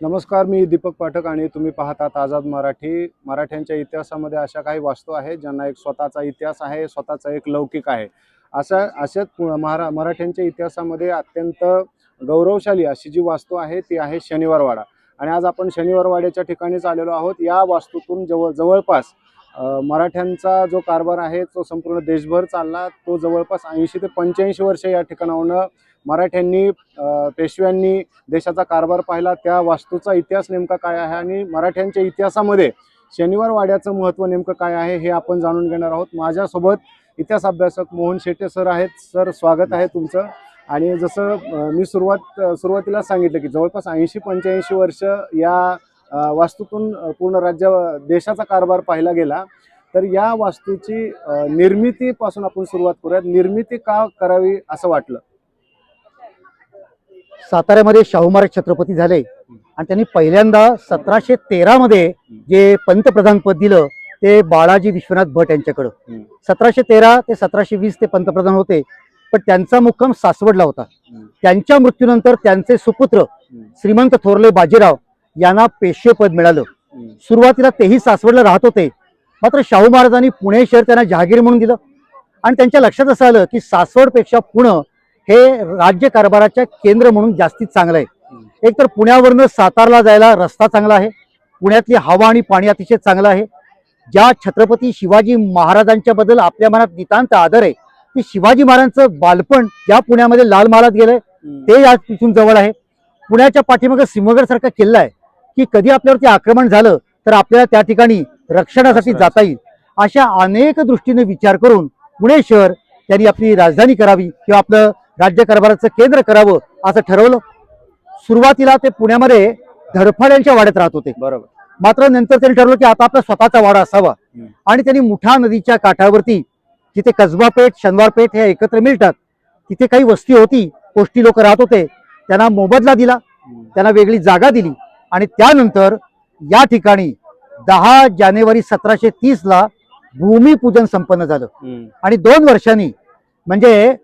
नमस्कार मी दीपक पाठक आणि तुम्ही पाहतात आझाद मराठी. मराठ्यांच्या इतिहासामध्ये अशा काही वास्तू आहेत ज्यांना एक स्वतःचा इतिहास आहे स्वतःचा एक लौकिक आहे. अशा अशाच महारा मराठ्यांच्या इतिहासामध्ये अत्यंत गौरवशाली अशी जी वास्तू आहे ती आहे शनिवारवाडा. आणि आज आपण शनिवारवाड्याच्या ठिकाणीच आलेलो आहोत. या वास्तूतून जवळ जवळपास मराठ्यांचा जो कारभार आहे तो संपूर्ण देशभर चालला. तो जवळपास ऐंशी ते पंच्याऐंशी वर्ष या ठिकाणाहून मराठ्यांनी पेशव्यांनी देशाचा कारभार पाहिला. त्या वास्तूचा इतिहास नेमका काय आहे आणि मराठ्यांच्या इतिहासामध्ये शनिवार वाड्याचं महत्त्व नेमकं काय आहे हे आपण जाणून घेणार आहोत. माझ्यासोबत इतिहास अभ्यासक मोहन शेट्टे सर आहेत. सर स्वागत आहे तुमचं. आणि जसं मी सुरुवात सुरुवातीला सांगितलं की जवळपास ऐंशी पंच्याऐंशी वर्ष या वास्तूतून पूर्ण राज्य देशाचा कारभार पाहिला गेला तर या वास्तूची निर्मितीपासून आपण सुरुवात करूयात. निर्मिती का करावी असं वाटलं? साताऱ्यामध्ये शाहू महाराज छत्रपती झाले आणि त्यांनी पहिल्यांदा सतराशे तेरा मध्ये जे पंतप्रधान पद दिलं ते बाळाजी विश्वनाथ भट यांच्याकडं. सतराशे तेरा ते सतराशे वीस ते पंतप्रधान होते पण त्यांचा मुक्काम सासवडला होता. त्यांच्या मृत्यूनंतर त्यांचे सुपुत्र श्रीमंत थोरले बाजीराव यांना पेशवेपद मिळालं. सुरुवातीला तेही सासवडला राहत होते. मात्र शाहू महाराजांनी पुणे शहर त्यांना जहागीर म्हणून दिलं. आणि त्यांच्या लक्षात असं आलं की सासवडपेक्षा पुणं हे राज्य कारभाराच्या केंद्र म्हणून जास्तीत चांगलं आहे. एक तर पुण्यावरनं सातारला जायला रस्ता चांगला आहे. पुण्यातली हवा आणि पाणी अतिशय चांगलं आहे. ज्या छत्रपती शिवाजी महाराजांच्या बद्दल आपल्या मनात नितांत आदर आहे की शिवाजी महाराजांचं बालपण ज्या पुण्यामध्ये लाल महालात गेलंय. ते आज तिथून जवळ आहे. पुण्याच्या पाठीमागे सिंहगड सारखा किल्ला आहे. की कधी आपल्यावरती आक्रमण झालं तर आपल्याला त्या ठिकाणी रक्षणासाठी जाता येईल. अशा अनेक दृष्टीने विचार करून पुणे शहर त्यांनी आपली राजधानी करावी किंवा आपलं राज्य कारभाराचं केंद्र करावं असं ठरवलं. सुरुवातीला ते पुण्यामध्ये धडफाड्यांच्या वाड्यात राहत होते. बरोबर. मात्र नंतर त्यांनी ठरवलं की आता आपला स्वतःचा वाडा असावा. आणि त्यांनी मुठा नदीच्या काठावरती जिथे कसबा पेठ शनिवार पेठ हे एकत्र मिळतात तिथे काही वस्ती होती पोष्टी लोक राहत होते त्यांना मोबदला दिला. त्यांना वेगळी जागा दिली. आणि त्यानंतर या ठिकाणी दहा जानेवारी सतराशे तीस ला भूमिपूजन संपन्न झालं. आणि दोन वर्षांनी म्हणजे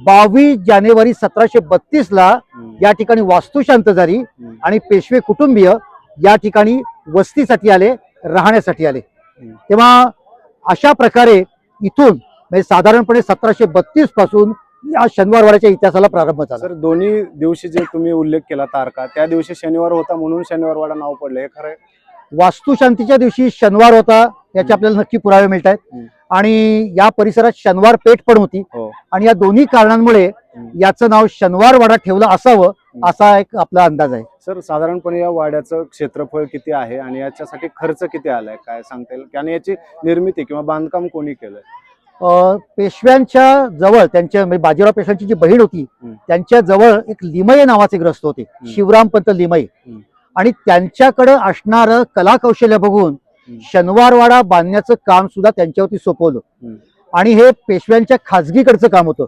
बावीस जानेवारी सतराशे बत्तीस ला. या ठिकाणी वास्तुशांत झाली. आणि पेशवे कुटुंबीय या ठिकाणी वस्तीसाठी आले राहण्यासाठी आले. तेव्हा अशा प्रकारे इथून म्हणजे साधारणपणे सतराशे बत्तीसपासून या शनिवारवाड्याच्या इतिहासाला प्रारंभ झाला. सर दोन्ही दिवशी जे तुम्ही उल्लेख केला तारखा त्या दिवशी शनिवार होता म्हणून शनिवारवाडा नाव पडलं हे खरं? वास्तुशांतीच्या दिवशी शनिवार होता याचे आपल्याला नक्की पुरावे मिळत आहेत. हम्म. आणि या परिसरात शनिवार पेठ पण होती. हो. आणि या दोन्ही कारणांमुळे. याचं नाव शनिवारवाडा ठेवलं असावं असा एक आपला अंदाज आहे. सर साधारणपणे या वाड्याचं क्षेत्रफळ किती आहे आणि याच्यासाठी खर्च किती आलाय? काय सांगता येईल? आणि याची निर्मिती किंवा बांधकाम कोणी केलंय? पेशव्यांच्या जवळ त्यांच्या म्हणजे बाजीराव पेशव्यांची जी बहीण होती. त्यांच्या जवळ एक लिमये नावाचे ग्रस्त होते शिवरामपंत लिमये. आणि त्यांच्याकडे असणारं कला कौशल्य बघून. शनिवारवाडा बांधण्याचं काम सुद्धा त्यांच्यावरती सोपवलं. आणि हे पेशव्यांच्या खाजगीकडचं काम होतं.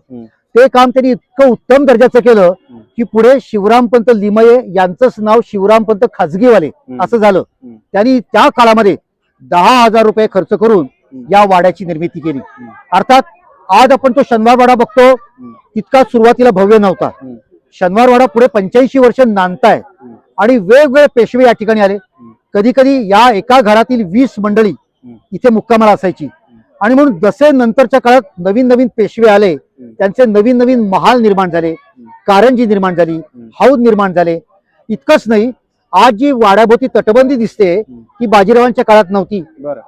ते काम त्यांनी इतकं उत्तम दर्जाचं केलं. की पुढे शिवरामपंत लिमये यांचंच नाव शिवरामपंत खाजगीवाले. असं झालं. त्यांनी त्या काळामध्ये दहा हजार रुपये खर्च करून. या वाड्याची निर्मिती केली. अर्थात आज आपण तो शनिवारवाडा बघतो तितका सुरुवातीला भव्य नव्हता. शनिवारवाडा पुढे पंच्याऐंशी वर्ष नांदताय आणि वेगवेगळे पेशवे या ठिकाणी आले. कधी कधी या एका घरातील वीस मंडळी इथे मुक्कामाला असायची. आणि म्हणून जसे नंतरच्या काळात नवीन नवीन पेशवे आले त्यांचे नवीन नवीन महाल निर्माण झाले कारंजी निर्माण झाली हौद निर्माण झाले. इतकंच नाही आज जी वाड्याभोवती तटबंदी दिसते. ती बाजीरावांच्या काळात नव्हती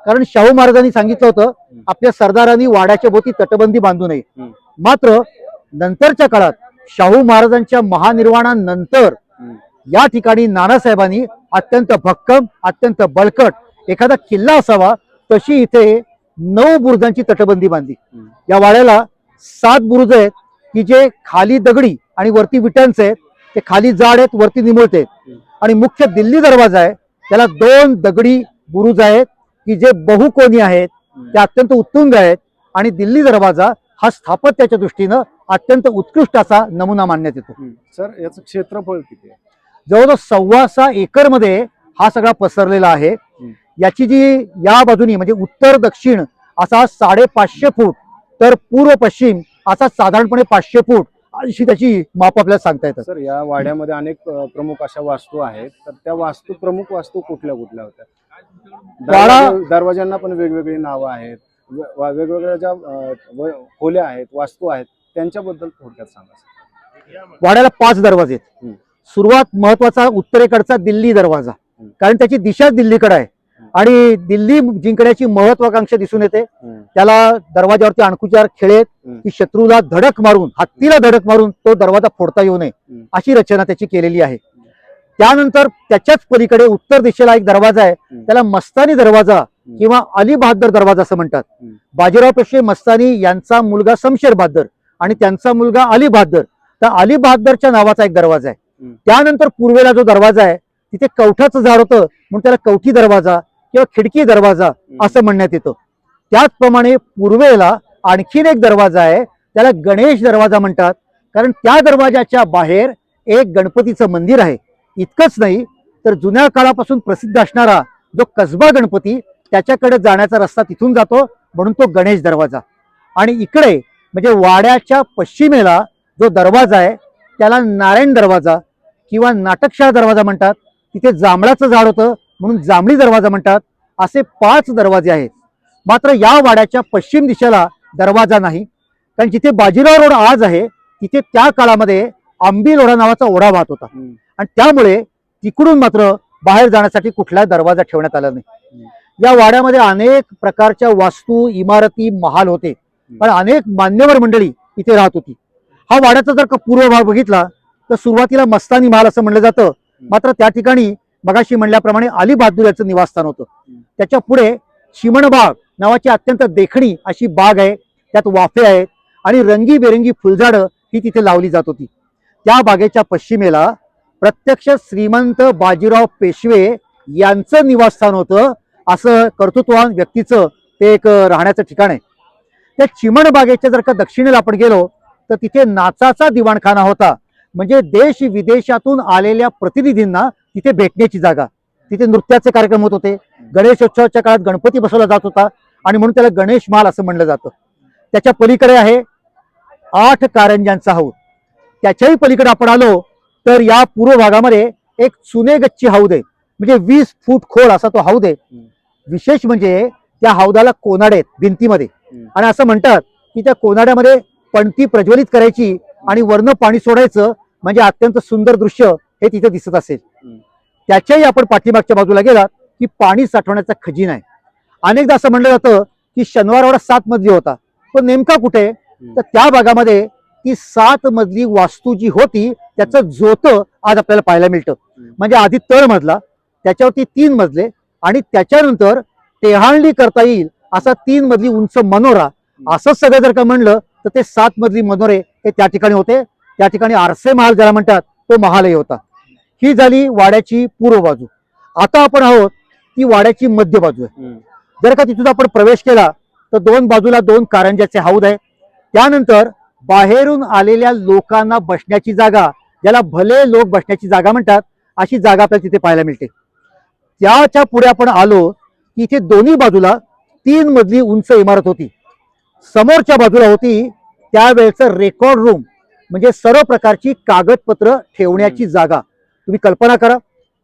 कारण शाहू महाराजांनी सांगितलं होतं आपल्या सरदारांनी वाड्याच्या भोवती तटबंदी बांधू नये. मात्र नंतरच्या काळात शाहू महाराजांच्या महानिर्वाणानंतर. या ठिकाणी नानासाहेबांनी अत्यंत भक्कम अत्यंत बळकट एखादा किल्ला असावा तशी इथे नऊ बुरुजांची तटबंदी बांधली. या वाड्याला सात बुरुज आहेत की जे खाली दगडी आणि वरती विटांचे आहेत ते खाली जाड आहेत वरती निमुळते आहेत. आणि मुख्य दिल्ली दरवाजा आहे. त्याला दोन दगडी बुरुज आहेत की जे बहुकोनी आहेत ते अत्यंत उत्तुंग आहेत. आणि दिल्ली दरवाजा हा स्थापत्याच्या दृष्टीनं अत्यंत उत्कृष्ट असा नमुना मानण्यात येतो. सर याचं क्षेत्रफळ किती आहे? जवळजवळ सव्वा सहा एकरमध्ये हा सगळा पसरलेला आहे. याची जी या बाजूनी म्हणजे उत्तर दक्षिण असा साडेपाचशे फूट तर पूर्व पश्चिम असा साधारणपणे पाचशे फूट अशी त्याची माप आपल्याला सांगता येतात सर या वाड्यामध्ये अनेक अ, प्रमुख अशा वास्तू आहेत तर त्या वास्तू प्रमुख वास्तू कुठल्या कुठल्या होत्या वाडा- दरवाजे- दरवाजांना पण वेगवेगळी नावं आहेत वे- वा- वेगवेगळ्या ज्या अ, व- खोल्या आहेत वास्तू आहेत त्यांच्याबद्दल थोडक्यात सांगा सर. वाड्याला पाच दरवाजे आहेत हम्म. सुरुवात महत्त्वाचा उत्तरेकडचा दिल्ली दरवाजा. कारण त्याची दिशाच दिल्लीकडे आहे. आणि दिल्ली जिंकण्याची महत्वाकांक्षा दिसून येते. त्याला दरवाजावरती अणकुचार खेळेत. की शत्रूला धडक मारून हत्तीला धडक मारून तो दरवाजा फोडता येऊ नये. अशी रचना त्याची केलेली आहे त्यानंतर त्याच्याच पलीकडे उत्तर दिशेला एक दरवाजा आहे. त्याला मस्तानी दरवाजा किंवा अली बहादर दरवाजा असं म्हणतात. बाजीराव पेशवे मस्तानी यांचा मुलगा शमशेर बहादर आणि त्यांचा मुलगा अली बहादर तर अली बहादरच्या नावाचा एक दरवाजा आहे. त्यानंतर पूर्वेला जो दरवाजा आहे तिथे कवठाचं झाड होतं म्हणून त्याला कवठी दरवाजा किंवा खिडकी दरवाजा असं म्हणण्यात येतं. त्याचप्रमाणे पूर्वेला आणखीन एक दरवाजा आहे त्याला गणेश दरवाजा म्हणतात. कारण त्या दरवाजाच्या बाहेर एक गणपतीचं मंदिर आहे. इतकंच नाही तर जुन्या काळापासून प्रसिद्ध असणारा जो कसबा गणपती त्याच्याकडे जाण्याचा रस्ता तिथून जातो म्हणून तो गणेश दरवाजा. आणि इकडे म्हणजे वाड्याच्या पश्चिमेला जो दरवाजा आहे त्याला नारायण दरवाजा किंवा नाटकशाळा दरवाजा म्हणतात. तिथे जांभळाचं झाड होतं म्हणून जांभळी दरवाजा म्हणतात असे पाच दरवाजे आहेत. मात्र या वाड्याच्या पश्चिम दिशेला दरवाजा नाही. कारण जिथे बाजीराव रोड आज आहे तिथे त्या काळामध्ये आंबील ओढा नावाचा ओढा वाहत होता. आणि त्यामुळे तिकडून मात्र बाहेर जाण्यासाठी कुठला दरवाजा ठेवण्यात आला नाही. या वाड्यामध्ये अनेक प्रकारच्या वास्तू इमारती महाल होते. पण अनेक मान्यवर मंडळी इथे राहत होती. हा वाड्याचा जर का पूर्व भाग बघितला तर सुरुवातीला मस्तानी महाल असं म्हणलं जातं. मात्र त्या ठिकाणी मगाशी म्हणल्याप्रमाणे अली बहादूर याचं निवासस्थान होतं. त्याच्या पुढे चिमणबाग नावाची अत्यंत देखणी अशी बाग आहे. त्यात वाफे आहेत आणि रंगीबेरंगी फुलझाडं ही तिथे लावली जात होती. त्या बागेच्या पश्चिमेला प्रत्यक्ष श्रीमंत बाजीराव पेशवे यांचं निवासस्थान होतं असं कर्तृत्ववान व्यक्तीचं ते एक राहण्याचं ठिकाण आहे. त्या चिमण बागेच्या जर का दक्षिणेला आपण गेलो तर तिथे नाचाचा दिवाणखाना होता. म्हणजे देश विदेशातून आलेल्या प्रतिनिधींना तिथे भेटण्याची जागा. तिथे नृत्याचे कार्यक्रम होत होते. गणेशोत्सवाच्या काळात गणपती बसवला जात होता आणि म्हणून त्याला गणेश महाल असं म्हणलं जातं. त्याच्या पलीकडे आहे आठ कारंजांचा हौद त्याच्याही पलीकडे आपण आलो तर या पूर्व भागामध्ये एक चुनेगच्ची हौद आहे. म्हणजे वीस फूट खोल असा तो हौद आहे. विशेष म्हणजे त्या हौदाला कोनाडे आहेत? भिंतीमध्ये. आणि असं म्हणतात की त्या कोनाड्यामध्ये पणती प्रज्वलित करायची आणि वरनं पाणी सोडायचं म्हणजे अत्यंत सुंदर दृश्य हे तिथे दिसत असेल. त्याच्याही आपण पाठीमागच्या बाजूला गेलात की पाणी साठवण्याचा खजिना आहे. अनेकदा असं म्हणलं जातं की शनिवारवाडा सात मजली होता. तो नेमका कुठे तर त्या भागामध्ये ती सात मजली वास्तू जी होती त्याचं जोतं आज आपल्याला पाहायला मिळतं. म्हणजे आधी तळ मजला त्याच्यावरती तीन मजले आणि त्याच्यानंतर टेहाळणी करता येईल असा तीन मजली उंच मनोरा. असं सगळं जर का म्हणलं तर ते सात मजली मनोरे हे त्या ठिकाणी होते. त्या ठिकाणी आरसे महाल ज्याला म्हणतात तो महालही होता. ही झाली वाड्याची पूर्व बाजू. आता आपण आहोत ती वाड्याची मध्य बाजू आहे. जर का तिथून आपण प्रवेश केला तर दोन बाजूला दोन कारंज्याचे हौद आहे. त्यानंतर बाहेरून आलेल्या लोकांना बसण्याची जागा ज्याला भले लोक बसण्याची जागा म्हणतात अशी जागा आपल्याला तिथे पाहायला मिळते. त्याच्या पुढे आपण आलो की इथे दोन्ही बाजूला तीन मजली उंच इमारत होती. समोरच्या बाजूला होती त्यावेळेचं रेकॉर्ड रूम म्हणजे सर्व प्रकारची कागदपत्र ठेवण्याची जागा. तुम्ही कल्पना करा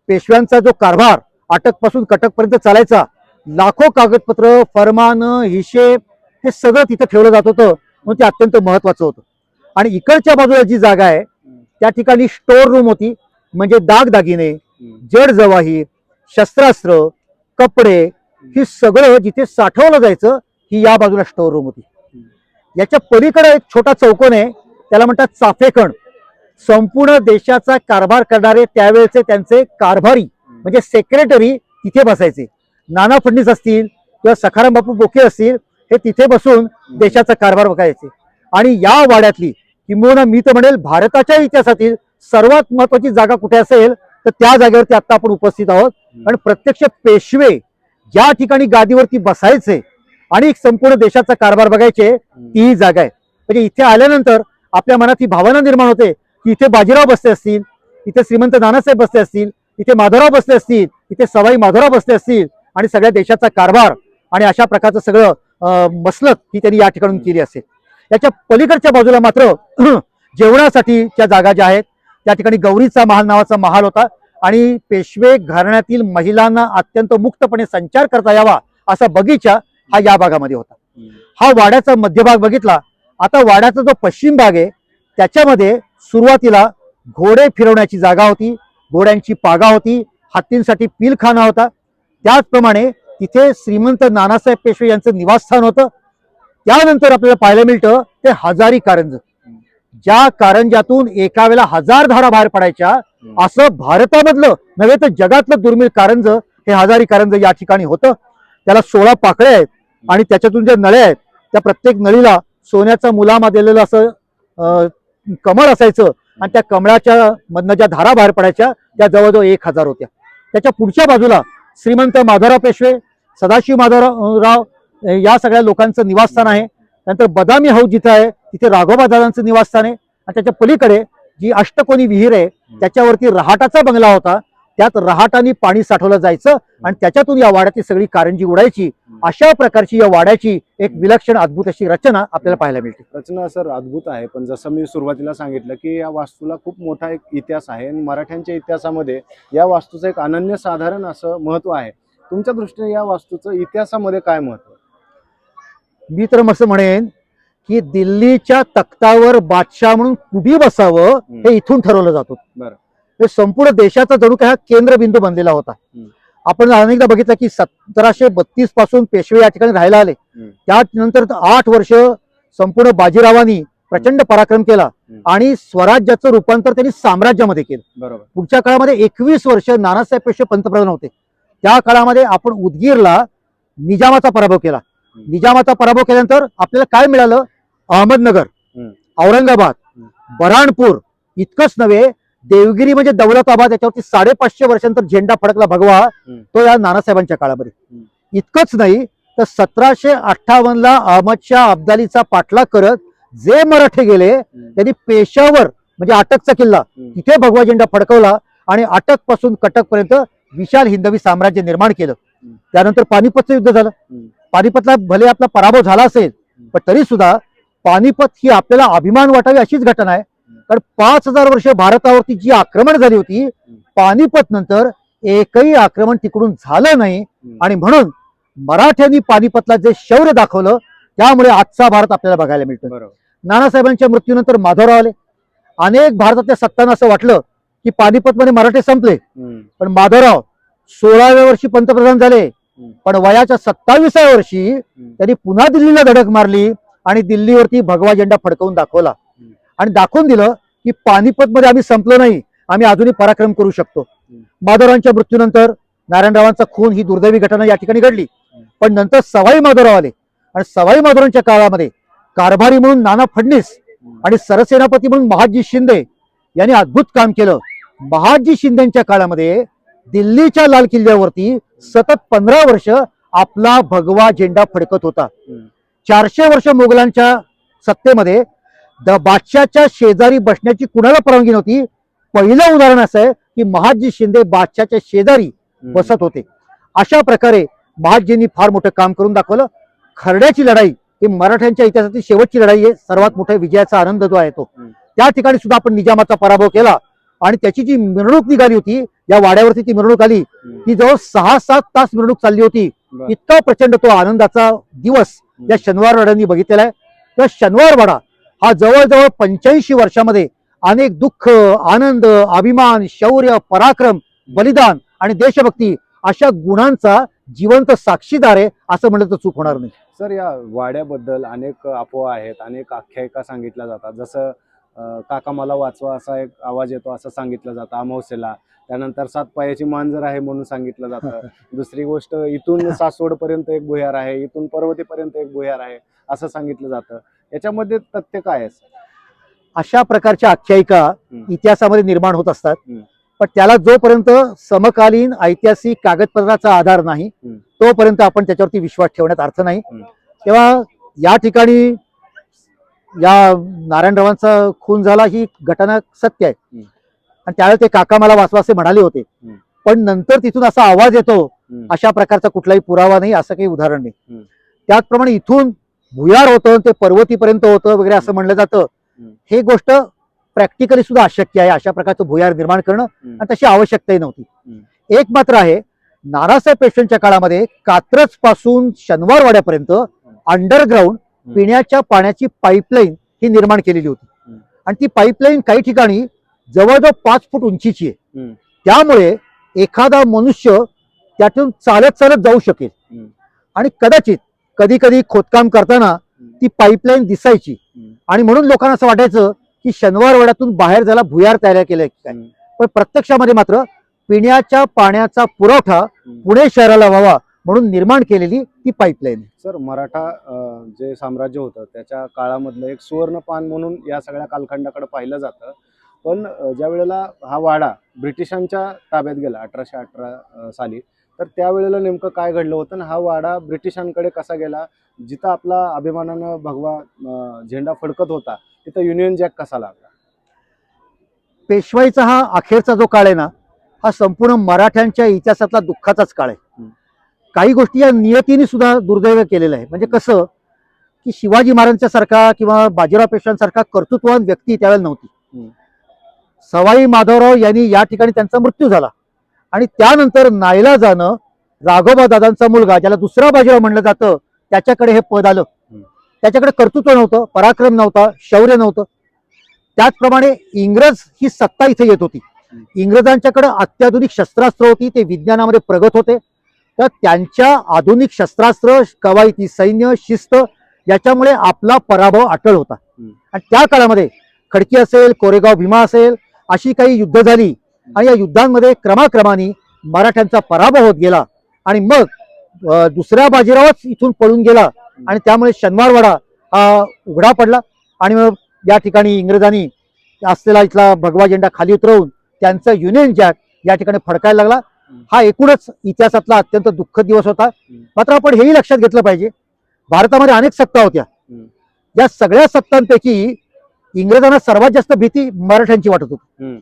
पेशव्यांचा जो कारभार अटकपासून कटकपर्यंत चालायचा लाखो कागदपत्र फरमान हिशेब हे सगळं तिथं ठेवलं जात होतं. म्हणून ते अत्यंत महत्वाचं होतं. आणि इकडच्या बाजूला जी जागा आहे त्या ठिकाणी स्टोअर रूम होती म्हणजे दागदागिने जड जवाहीर शस्त्रास्त्र कपडे ही सगळं जिथे साठवलं जायचं ही या बाजूला स्टोअर रूम होती. याच्या पलीकडे एक छोटा चौकोन आहे त्याला म्हणतात चाफेकण संपूर्ण देशाचा कारभार करणारे त्यावेळेचे त्यांचे कारभारी म्हणजे सेक्रेटरी तिथे बसायचे. नाना फडणीस असतील किंवा सखाराम बापू बोके असतील हे तिथे बसून देशाचा कारभार बघायचे. आणि या वाड्यातली किंबहुना मी तर म्हणेल भारताच्या इतिहासातील सर्वात महत्वाची जागा कुठे असेल तर त्या जागेवरती आता आपण उपस्थित आहोत. आणि प्रत्यक्ष पेशवे ज्या ठिकाणी गादीवरती बसायचे आणि संपूर्ण देशाचा कारभार बघायचे ती जागा आहे. म्हणजे इथे आल्यानंतर आपल्या मनात ही भावना निर्माण होते की इथे बाजीराव बसले असतील इथे श्रीमंत नानासाहेब बसले असतील इथे माधवराव बसले असतील इथे सवाई माधवराव बसले असतील आणि सगळ्या देशाचा कारभार आणि अशा प्रकारचं सगळं मसलत ही त्यांनी या ठिकाणून केली असेल. याच्या पलीकडच्या बाजूला मात्र जेवणासाठीच्या जागा ज्या आहेत त्या ठिकाणी गौरीचा महाल नावाचा महाल होता आणि पेशवे घराण्यातील महिलांना अत्यंत मुक्तपणे संचार करता यावा असा बगीचा हा या भागामध्ये होता. हा वाड्याचा मध्यभाग बघितला आता वाड्याचा जो पश्चिम भाग आहे त्याच्यामध्ये सुरुवातीला घोडे फिरवण्याची जागा होती घोड्यांची पागा होती हत्तींसाठी पिलखाना होता. त्याचप्रमाणे तिथे श्रीमंत नानासाहेब पेशवे यांचं निवासस्थान होतं. त्यानंतर आपल्याला पाहायला मिळतं ते हजारी कारंज. ज्या कारंजातून एका वेळेला हजार धारा बाहेर पडायच्या असं भारतामधलं नव्हे तर जगातलं दुर्मिळ कारंज हे हजारी कारंज या ठिकाणी होतं. त्याला सोळा पाकळ्या आहेत आणि त्याच्यातून ज्या नळ्या आहेत त्या प्रत्येक नळीला सोन्याचा मुलामा दिलेलं असं अं, कमळ असायचं आणि त्या कमळाच्या मधनं ज्या धारा बाहेर पडायच्या त्या जवळजवळ एक हजार होत्या. त्याच्या पुढच्या बाजूला श्रीमंत माधवराव पेशवे सदाशिव माधवराव या सगळ्या लोकांचं निवासस्थान आहे. नंतर बदामी हाऊस जिथं आहे तिथे राघोबा दादांचं निवासस्थान आहे. आणि त्याच्या पलीकडे जी अष्टकोनी विहीर आहे त्याच्यावरती रहाटाचा बंगला होता. त्यात रहाटाने पाणी साठवलं जायचं आणि त्याच्यातून या वाड्याची सगळी कारंजी उडायची. अशा प्रकारची या वाड्याची एक विलक्षण अद्भुत अशी रचना आपल्याला पाहायला मिळते रचना सर अद्भुत आहे पण जसं मी सुरुवातीला सांगितलं की या वास्तूला खूप मोठा एक इतिहास आहे आणि मराठ्यांच्या इतिहासामध्ये या वास्तूचं एक अनन्यसाधारण असं महत्त्व आहे तुमच्या दृष्टीने या वास्तूचं इतिहासामध्ये काय महत्त्व मी तर असं म्हणेन की दिल्लीच्या तख्तावर बादशाह म्हणून कुठे बसावं. हे इथून ठरवलं जातं बरं. हे संपूर्ण देशाचा जणू काय हा केंद्रबिंदू बनलेला होता. आपण अनेकदा बघितलं की सतराशे बत्तीसपासून पेशवे या ठिकाणी राहायला आले. त्यानंतर आठ वर्ष संपूर्ण बाजीरावांनी प्रचंड पराक्रम केला. आणि स्वराज्याचं रूपांतर त्यांनी साम्राज्यामध्ये केलं बरोबर पुढच्या काळामध्ये एकवीस वर्ष नानासाहेब पेशवे पंतप्रधान होते त्या काळामध्ये आपण उदगीरला निजामाचा पराभव केला. निजामाचा पराभव केल्यानंतर आपल्याला काय मिळालं अहमदनगर. औरंगाबाद. बऱ्हाणपूर इतकंच नव्हे देवगिरी म्हणजे दौलताबाद याच्यावरती साडेपाचशे वर्षांतर झेंडा फडकला भगवा. तो या नानासाहेबांच्या काळामध्ये. इतकंच नाही तर सतराशे अठ्ठावन्न ला अहमदशाह अब्दालीचा पाठलाग करत जे मराठे गेले. त्यांनी पेशावर म्हणजे अटकचा किल्ला. तिथे भगवा झेंडा फडकवला आणि अटकपासून कटक पर्यंत विशाल हिंदवी साम्राज्य निर्माण केलं. त्यानंतर पानिपतचं युद्ध झालं. पानिपतला भले आपला पराभव झाला असेल पण तरी सुद्धा पानिपत ही आपल्याला अभिमान वाटावी अशीच घटना आहे कारण पाच हजार वर्ष भारतावरती जी आक्रमण झाली होती पानिपत नंतर एकही आक्रमण तिकडून झालं नाही. आणि म्हणून मराठ्यांनी पानिपतला जे शौर्य दाखवलं त्यामुळे आजचा भारत आपल्याला बघायला मिळतो नानासाहेबांच्या मृत्यूनंतर माधवराव आले. अनेक भारतातल्या सत्तांना असं वाटलं की पानिपतमध्ये मराठे संपले. पण माधवराव सोळाव्या वर्षी पंतप्रधान झाले. पण वयाच्या सत्तावीसाव्या वर्षी त्यांनी पुन्हा दिल्लीला धडक मारली आणि दिल्लीवरती भगवा झेंडा फडकवून दाखवला. आणि दाखवून दिलं की पानिपत मध्ये आम्ही संपलो नाही. आम्ही अजूनही पराक्रम करू शकतो. माधवरावांच्या मृत्यूनंतर नारायणरावांचा खून ही दुर्दैवी घटना या ठिकाणी घडली. पण नंतर सवाई माधवराव आले. आणि सवाई माधवरावांच्या काळामध्ये कारभारी म्हणून नाना फडणीस आणि सरसेनापती म्हणून महाजी शिंदे यांनी अद्भुत काम केलं. महाजी शिंदेच्या काळामध्ये दिल्लीच्या लाल किल्ल्यावरती सतत पंधरा वर्ष आपला भगवा झेंडा फडकत होता. चारशे वर्ष मोगलांच्या सत्तेमध्ये द बादशाच्या शेजारी बसण्याची कुणाला परवानगी नव्हती पहिलं उदाहरण असं आहे की महाजी शिंदे बादशाच्या शेजारी. बसत होते अशा प्रकारे महाजींनी फार मोठं काम करून दाखवलं खरड्याची लढाई ही मराठ्यांच्या इतिहासातील शेवटची लढाई आहे सर्वात मोठ्या विजयाचा आनंद जो आहे तो. त्या ठिकाणी सुद्धा आपण निजामाचा पराभव केला आणि त्याची जी मिरवणूक निघाली होती या वाड्यावरती ती मिरवणूक आली. ती जवळ सहा सात तास मिरवणूक चालली होती. इतका प्रचंड तो आनंदाचा दिवस या शनिवार वाड्यांनी बघितलेला आहे त्या शनिवार वाडा हा जवळजवळ पंच्याऐंशी वर्षामध्ये अनेक दुःख आनंद अभिमान शौर्य पराक्रम बलिदान आणि देशभक्ती अशा गुणांचा जिवंत साक्षीदार आहे असं म्हणलं तर चूक होणार नाही. सर या वाड्याबद्दल अनेक अफवा आहेत अनेक आख्यायिका सांगितल्या जातात. जसं काका मला वाचवा असा एक आवाज येतो असं सांगितलं जातं अमावस्येला त्यानंतर सात पायाची मांजर आहे म्हणून सांगितलं जातं दुसरी गोष्ट इथून सासवड पर्यंत एक भुयार आहे इथून पर्वतीपर्यंत एक भुयार आहे असं सांगितलं जातं याच्यामध्ये तथ्य काय आहे अशा प्रकारच्या आख्यायिका. इतिहासामध्ये निर्माण होत असतात. पण त्याला जोपर्यंत समकालीन ऐतिहासिक कागदपत्राचा आधार नाही. तोपर्यंत आपण त्याच्यावरती विश्वास ठेवण्यात अर्थ नाही. तेव्हा या ठिकाणी या नारायणरावांचा खून झाला ही घटना सत्य आहे. आणि त्यावेळेस ते काका मला वाचवा असे म्हणाले होते. पण नंतर तिथून असा आवाज येतो. अशा प्रकारचा कुठलाही पुरावा नाही असं काही उदाहरण नाही. त्याचप्रमाणे इथून भुयार होतं ते पर्वतीपर्यंत होतं वगैरे असं म्हणलं जातं. हे गोष्ट प्रॅक्टिकली सुद्धा अशक्य आहे अशा प्रकारचं भुयार निर्माण करणं. आणि तशी आवश्यकताही नव्हती एक मात्र आहे नानासाहेब पेशंटच्या काळामध्ये कात्रजपासून शनिवारवाड्यापर्यंत अंडरग्राऊंड पिण्याच्या पाण्याची पाईपलाईन ही निर्माण केलेली होती. आणि ती पाईपलाईन काही ठिकाणी जवळजवळ पाच फूट उंचीची आहे. त्यामुळे एखादा मनुष्य त्यातून चालत चालत जाऊ शकेल. आणि कदाचित कधी कधी खोदकाम करताना ती पाईपलाईन दिसायची. आणि म्हणून लोकांना असं वाटायचं की शनिवारवाड्यातून बाहेर जायला भुयार तयार केलंय की काय हम्म. पण प्रत्यक्षामध्ये मात्र पिण्याच्या पाण्याचा पुरवठा. पुणे शहराला व्हावा म्हणून निर्माण केलेली ती पाईपलाईन सर मराठा जे साम्राज्य होतं त्याच्या काळामधलं एक सुवर्णपान म्हणून या सगळ्या कालखंडाकडे पाहिलं जातं. पण ज्या वेळेला हा वाडा ब्रिटिशांच्या ताब्यात गेला अठराशे अठरा साली तर त्यावेळेला नेमकं काय घडलं होतं आणि हा वाडा ब्रिटिशांकडे कसा गेला? जिथं आपला अभिमानानं भगवा झेंडा फडकत होता तिथं युनियन जॅक कसा लागला? पेशवाईचा हा अखेरचा जो काळ आहे ना हा संपूर्ण मराठ्यांच्या इतिहासातला दुःखाचाच काळ आहे. काही गोष्टी या नियतीने सुद्धा दुर्दैव केलेलं आहे म्हणजे कसं की शिवाजी महाराजांच्या सारखा किंवा बाजीराव पेशव्यांसारखा कर्तृत्ववान व्यक्ती त्यावेळेला नव्हती. सवाई माधवराव यांनी या ठिकाणी त्यांचा मृत्यू झाला. आणि त्यानंतर नायला जाणं राघोबा दादांचा मुलगा ज्याला दुसरा बाजीराव म्हणलं जातं त्याच्याकडे हे पद आलं. त्याच्याकडे कर्तृत्व नव्हतं पराक्रम नव्हता शौर्य नव्हतं. त्याचप्रमाणे इंग्रज ही सत्ता इथे येत होती. इंग्रजांच्याकडे अत्याधुनिक शस्त्रास्त्र होती ते विज्ञानामध्ये प्रगत होते. तर त्यांच्या आधुनिक शस्त्रास्त्र कवायती सैन्य शिस्त याच्यामुळे आपला पराभव अटळ होता. आणि त्या काळामध्ये खडकी असेल कोरेगाव भीमा असेल अशी काही युद्ध झाली. आणि या युद्धांमध्ये क्रमाक्रमाने मराठ्यांचा पराभव होत गेला. आणि मग दुसऱ्या बाजीरावच इथून पळून गेला. आणि त्यामुळे शनिवारवाडा हा उघडा पडला. आणि मग या ठिकाणी इंग्रजांनी असलेला इथला भगवा झेंडा खाली उतरवून त्यांचा युनियन जॅक या ठिकाणी फडकायला लागला. हा एकूणच इतिहासातला अत्यंत दुःखद दिवस होता. मात्र आपण हेही लक्षात घेतलं पाहिजे भारतामध्ये अनेक सत्ता होत्या. या सगळ्या सत्तांपैकी इंग्रजांना सर्वात जास्त भीती मराठ्यांची वाटत होती.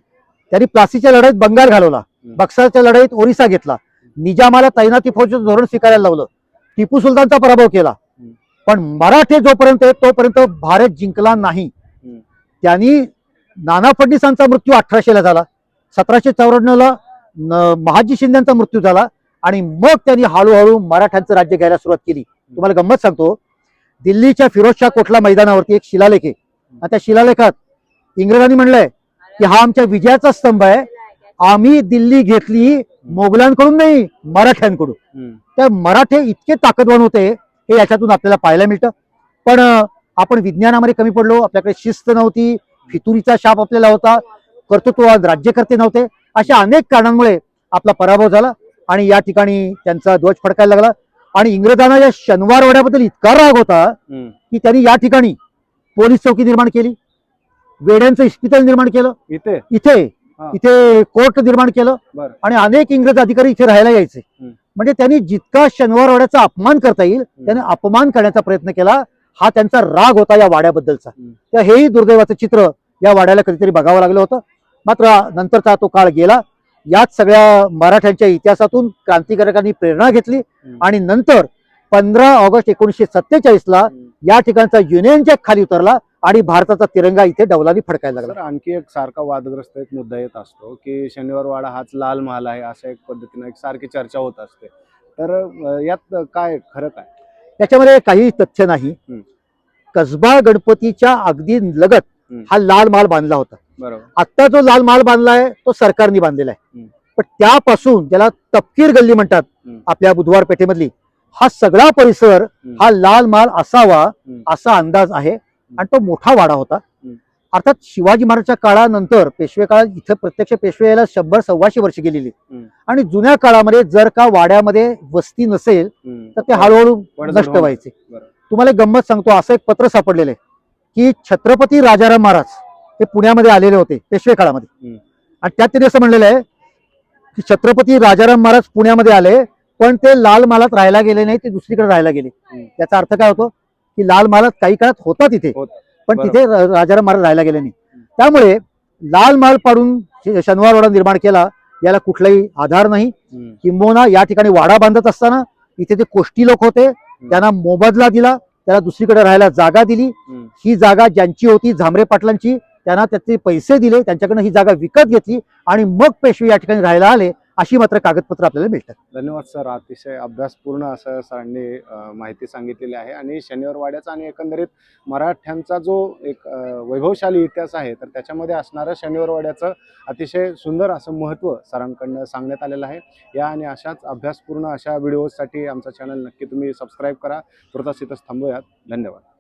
त्यांनी प्लासीच्या लढाईत बंगाल घालवला बक्साच्या बक्सरच्या लढाईत ओरिसा घेतला निजामाला तैनाती फौजेचं धोरण स्वीकारायला लावलं टिपू सुलतानचा पराभव केला. पण मराठे जोपर्यंत आहेत, तोपर्यंत भारत जिंकला नाही. त्यांनी नाना फडणीसांचा मृत्यू अठराशेला झाला सतराशे चौऱ्याण्णवला ला महाजी शिंदेचा मृत्यू झाला आणि मग त्यांनी हळूहळू मराठ्यांचं राज्य घ्यायला सुरुवात केली. तुम्हाला गंमत सांगतो. दिल्लीच्या फिरोजशाह कोटला मैदानावरती एक शिलालेख आहे. आणि त्या शिलालेखात इंग्रजांनी म्हणलंय की हा आमच्या विजयाचा स्तंभ आहे. आम्ही दिल्ली घेतली मोगलांकडून नाही मराठ्यांकडून. तर मराठे इतके ताकदवान होते हे याच्यातून आपल्याला पाहायला मिळतं. पण आपण विज्ञानामध्ये कमी पडलो आपल्याकडे शिस्त नव्हती फितुरीचा शाप आपल्याला होता कर्तृत्ववान राज्यकर्ते नव्हते. अशा अनेक कारणांमुळे आपला पराभव झाला आणि या ठिकाणी त्यांचा ध्वज फडकायला लागला आणि इंग्रजांना या शनिवारवाड्याबद्दल इतका राग होता. की त्यांनी या ठिकाणी पोलीस चौकी निर्माण केली वेड्यांचं इस्पितळ निर्माण केलं इथे इथे. इथे कोर्ट निर्माण केलं. आणि अनेक इंग्रज अधिकारी इथे राहायला यायचे. म्हणजे त्यांनी जितका शनिवारवाड्याचा अपमान करता येईल त्याने अपमान करण्याचा प्रयत्न केला हा त्यांचा राग होता या वाड्याबद्दलचा. तर हेही दुर्दैवाचं चित्र या वाड्याला कधीतरी बघावं लागलं होतं मात्र नंतरचा तो काळ गेला याच सगळ्या मराठ्यांच्या इतिहासातून क्रांतिकारकांनी प्रेरणा घेतली. आणि नंतर पंधरा ऑगस्ट एकोणीसशे सत्तेचाळीसला. या ठिकाणचा युनियन जॅक खाली उतरला आणि भारताचा तिरंगा इथे डौलानी फडकायला लागला सर आणखी एक सारखा वादग्रस्त एक मुद्दा येत असतो की शनिवार वाडा हाच लाल महाल आहे अशा एक पद्धतीने एक सारखी चर्चा होत असते तर यात काय खरं काय याच्यामध्ये काही तथ्य नाही. कसबा गणपतीच्या अगदी लगत. हा लाल महाल बांधला होता आता जो लाल महाल बांधलाय तो सरकारने बांधलेला आहे. पण त्यापासून ज्याला तपकीर गल्ली म्हणतात. आपल्या बुधवार पेठेमधली हा सगळा परिसर. हा लाल महाल असावा. असा अंदाज आहे आणि तो मोठा वाडा होता. अर्थात शिवाजी महाराजच्या काळानंतर पेशवे काळात इथं प्रत्यक्ष पेशवे यायला शंभर सव्वाशे वर्ष गेलेली. आणि जुन्या काळामध्ये जर का वाड्यामध्ये वस्ती नसेल. तर ते हळूहळू नष्ट. व्हायचे. तुम्हाला गंमत सांगतो असं एक पत्र सापडलेलं आहे की छत्रपती राजाराम महाराज हे पुण्यामध्ये आलेले होते पेशवे काळामध्ये. आणि त्यात त्यांनी असं म्हणलेलं आहे की छत्रपती राजाराम महाराज पुण्यामध्ये आले पण ते लाल मालात राहायला गेले नाही ते दुसरीकडे राहायला गेले हम्म. याचा अर्थ काय होतो की लाल मालात काही काळात होता तिथे. पण. तिथे राजाराम महाराज राहायला गेले नाही त्यामुळे लाल माल पाडून श- शनिवारवाडा निर्माण केला याला कुठलाही आधार नाही. किंबहुना या ठिकाणी वाडा बांधत असताना इथे ते कोष्टी लोक होते त्यांना मोबदला दिला त्याला दुसरीकडे राहायला जागा दिली. ही जागा ज्यांची होती झांबरे पाटलांची त्यांना त्याचे पैसे दिले त्यांच्याकडनं ही जागा विकत घेतली आणि मग पेशवे या ठिकाणी राहायला आले अशी मात्र कागदपत्र आपल्याला मिळतात. धन्यवाद सर. अतिशय अभ्यासपूर्ण असं सरांनी माहिती सांगितलेली आहे. आणि शनिवारवाड्याचा आणि एकंदरीत मराठ्यांचा जो एक वैभवशाली इतिहास आहे तर त्याच्यामध्ये असणारं शनिवारवाड्याचं अतिशय सुंदर असं महत्त्व सरांकडनं सांगण्यात आलेलं आहे. या आणि अशाच अभ्यासपूर्ण अशा व्हिडिओजसाठी आमचा चॅनल नक्की तुम्ही सबस्क्राईब करा. तुर्तास इथंच थांबूयात. धन्यवाद.